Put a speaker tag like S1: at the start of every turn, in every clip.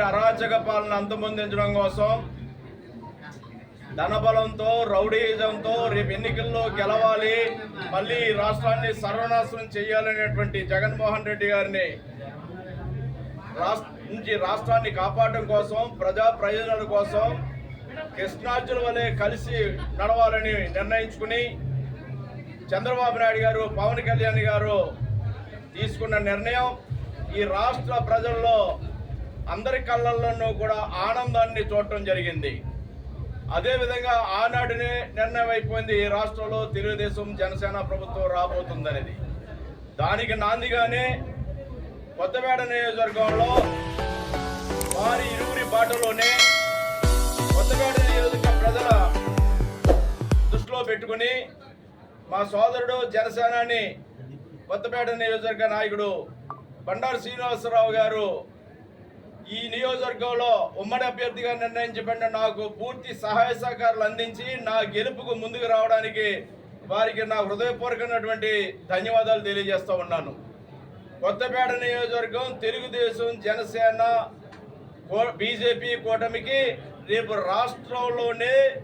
S1: అరాచక పాలన అంతమొందించడం కోసం ధనబలంతో రౌడీజంతో రేపు ఎన్నికల్లో గెలవాలి. మళ్ళీ రాష్ట్రాన్ని సర్వనాశనం చేయాలనేటువంటి జగన్మోహన్ రెడ్డి గారిని రాష్ట్ర నుంచి రాష్ట్రాన్ని కాపాడడం కోసం ప్రజా ప్రయోజనాల కోసం కృష్ణార్జుల వలె కలిసి నడవాలని నిర్ణయించుకుని చంద్రబాబు నాయుడు గారు పవన్ కళ్యాణ్ గారు తీసుకున్న నిర్ణయం ఈ రాష్ట్ర ప్రజల్లో అందరి కళ్ళల్లోనూ కూడా ఆనందాన్ని చూడటం జరిగింది. అదేవిధంగా ఆనాడునే నిర్ణయం అయిపోయింది ఈ రాష్ట్రంలో తెలుగుదేశం జనసేన ప్రభుత్వం రాబోతుందనేది. దానికి నాందిగానే కొత్తపేట నియోజకవర్గంలో వారి ఇరువురి బాటలోనే కొత్తపేట నియోజక ప్రజల దృష్టిలో పెట్టుకుని మా సోదరుడు జనసేనాని కొత్తపేట నియోజకవర్గ నాయకుడు బండారు శ్రీనివాసరావు గారు ఈ నియోజకవర్గంలో ఉమ్మడి అభ్యర్థిగా నిర్ణయించబడిన నాకు పూర్తి సహాయ సహకారాలు అందించి నా గెలుపుకు ముందుకు రావడానికి వారికి నా హృదయపూర్వకమైనటువంటి ధన్యవాదాలు తెలియజేస్తూ ఉన్నాను. కొత్తపేట నియోజకవర్గం తెలుగుదేశం జనసేన కో- బీజేపీ కూటమికి రేపు రాష్ట్రంలోనే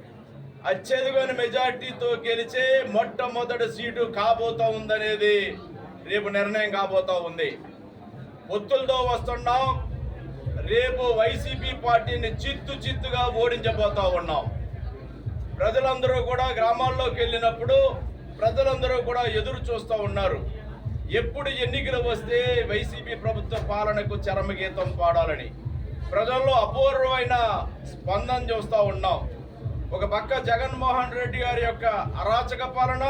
S1: అత్యధికమైన మెజార్టీతో గెలిచే మొట్టమొదటి సీటు కాబోతా ఉందనేది రేపు నిర్ణయం కాబోతా ఉంది. ఒత్తులతో వస్తున్నాం. రేపు వైసీపీ పార్టీని చిత్తు చిత్తుగా ఓడించబోతా ఉన్నాం. ప్రజలందరూ కూడా గ్రామాల్లోకి వెళ్ళినప్పుడు ప్రజలందరూ కూడా ఎదురు చూస్తూ ఉన్నారు. ఎప్పుడు ఎన్నికలు వస్తే వైసీపీ ప్రభుత్వ పాలనకు చరమగీతం పాడాలని. ప్రజల్లో అపూర్వమైన స్పందన చూస్తూ ఉన్నాం. ఒక పక్క జగన్మోహన్ రెడ్డి గారి యొక్క అరాచక పాలన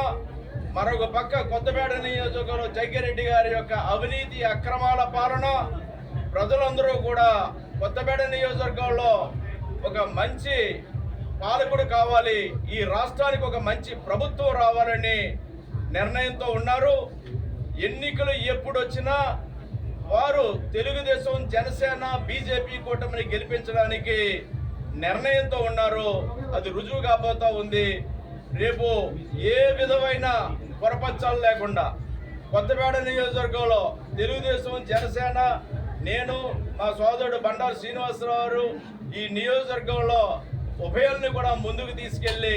S1: మరొక పక్క కొత్తపేట నియోజకవర్గంలో జగ్గిరెడ్డి గారి యొక్క అవినీతి అక్రమాల పాలన ప్రజలందరూ కూడా కొత్తపేట నియోజకవర్గంలో ఒక మంచి పాలకుడు కావాలి. ఈ రాష్ట్రానికి ఒక మంచి ప్రభుత్వం రావాలని నిర్ణయంతో ఉన్నారు. ఎన్నికలు ఎప్పుడు వచ్చినా వారు తెలుగుదేశం జనసేన బీజేపీ కూటమిని గెలిపించడానికి నిర్ణయంతో ఉన్నారు. అది రుజువు కాబోతా ఉంది. రేపు ఏ విధమైన పొరపచ్చాలు లేకుండా కొత్తపేట నియోజకవర్గంలో తెలుగుదేశం జనసేన నేను మా సోదరుడు బండారు శ్రీనివాసరావు ఈ నియోజకవర్గంలో ఉభయాల్ని కూడా ముందుకు తీసుకెళ్ళి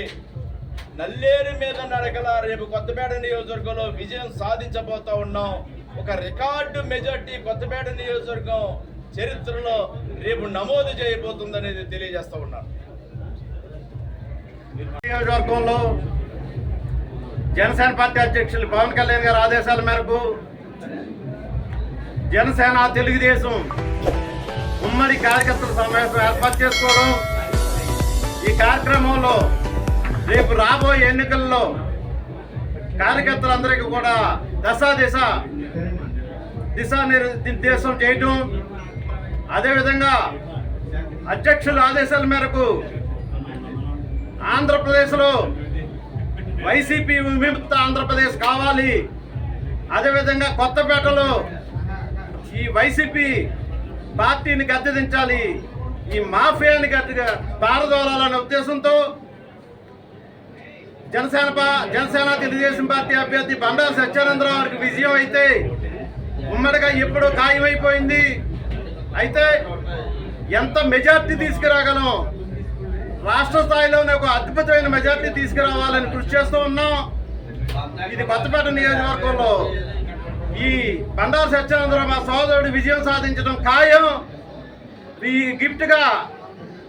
S1: నల్లేరు మీద నడకల రేపు కొత్తపేట నియోజకవర్గంలో విజయం సాధించబోతా ఉన్నాం. ఒక రికార్డు మెజార్టీ కొత్తపేట నియోజకవర్గం చరిత్రలో రేపు నమోదు చేయబోతుందనేది తెలియజేస్తూ ఉన్నాను.
S2: నియోజకవర్గంలో జనసేన పార్టీ అధ్యక్షులు పవన్ కళ్యాణ్ గారి ఆదేశాల మేరకు జనసేన తెలుగుదేశం ఉమ్మడి కార్యకర్తల సమావేశం ఏర్పాటు చేసుకోవడం. ఈ కార్యక్రమంలో రేపు రాబోయే ఎన్నికల్లో కార్యకర్తలందరికీ కూడా దశా దిశ దిశానిర్దేశం చేయటం. అదేవిధంగా అధ్యక్షుల ఆదేశాల మేరకు ఆంధ్రప్రదేశ్లో వైసీపీ విముక్త ఆంధ్రప్రదేశ్ కావాలి. అదేవిధంగా కొత్తపేటలో ఈ వైసీపీ పార్టీని గద్దెదించాలి ఈ మాఫియాని గట్టిగా పారదోలాలనే ఉద్దేశంతో జనసేన జనసేన తెలుగుదేశం పార్టీ అభ్యర్థి బండారు సత్యానందరావు గారికి విజయం అయితే ఉమ్మడిగా ఎప్పుడో ఖాయమైపోయింది. అయితే ఎంత మెజార్టీ తీసుకురాగలం? రాష్ట్ర స్థాయిలోనే ఒక అద్భుతమైన మెజార్టీ తీసుకురావాలని కృషి చేస్తూ ఉన్నాం. ఇది కొత్తపేట నియోజకవర్గంలో ఈ బండారు సత్యానందరావు మా సోదరుడు విజయం సాధించడం ఖాయం. ఈ గిఫ్ట్గా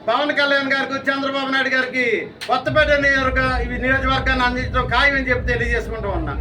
S2: పవన్ కళ్యాణ్ గారికి చంద్రబాబు నాయుడు గారికి కొత్తపేట నియోజక ఈ నియోజకవర్గాన్ని అందించడం ఖాయం అని చెప్పి తెలియజేసుకుంటూ ఉన్నా.